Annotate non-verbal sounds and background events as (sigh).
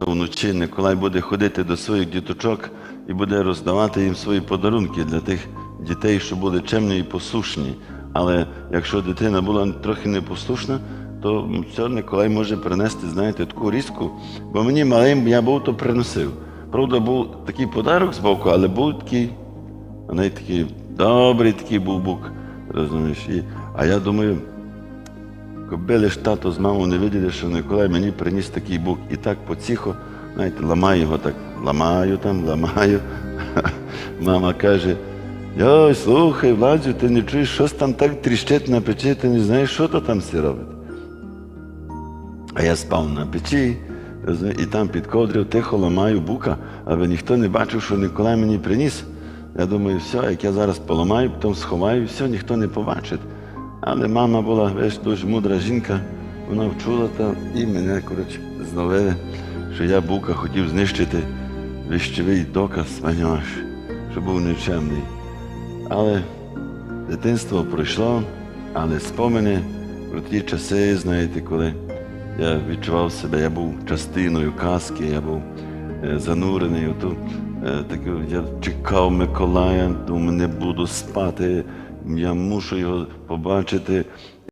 Вночі Николай буде ходити до своїх діточок і буде роздавати їм свої подарунки для тих дітей, що були чемні і послушні. Але якщо дитина була трохи непослушна, то все Николай може принести, знаєте, таку різку. Бо мені малим я був то приносив. Правда, був такий подарок з боку, але був такий, навіть такий добрий такий був бук. Розумієш? І, а я думаю, Кобили ж тато з мамою не виділи, що Николай мені приніс такий бук. І так поціхо, знаєте, ламаю його так, ламаю там, ламаю. (laughs) Мама каже: Йой, слухай, Владзю, ти не чуєш, щось там так тріщить на печі, ти не знаєш, що то там всі робить. А я спав на печі, і там під ковдрою тихо ламаю бука, аби ніхто не бачив, що Николай мені приніс. Я думаю, все, як я зараз поламаю, потім сховаю, все, ніхто не побачить. Але мама була весь дуже мудра жінка, вона вчула там і мене, коротше, зловили, що я бука хотів знищити віщовий доказ, понимаєш, що був нечемний. Але дитинство пройшло, але спомини про ті часи, знаєте, коли я відчував себе, я був частиною казки, я був е, занурений у ту. е, таку, я чекав Миколая, думаю, не буду спати, я мушу його побачити.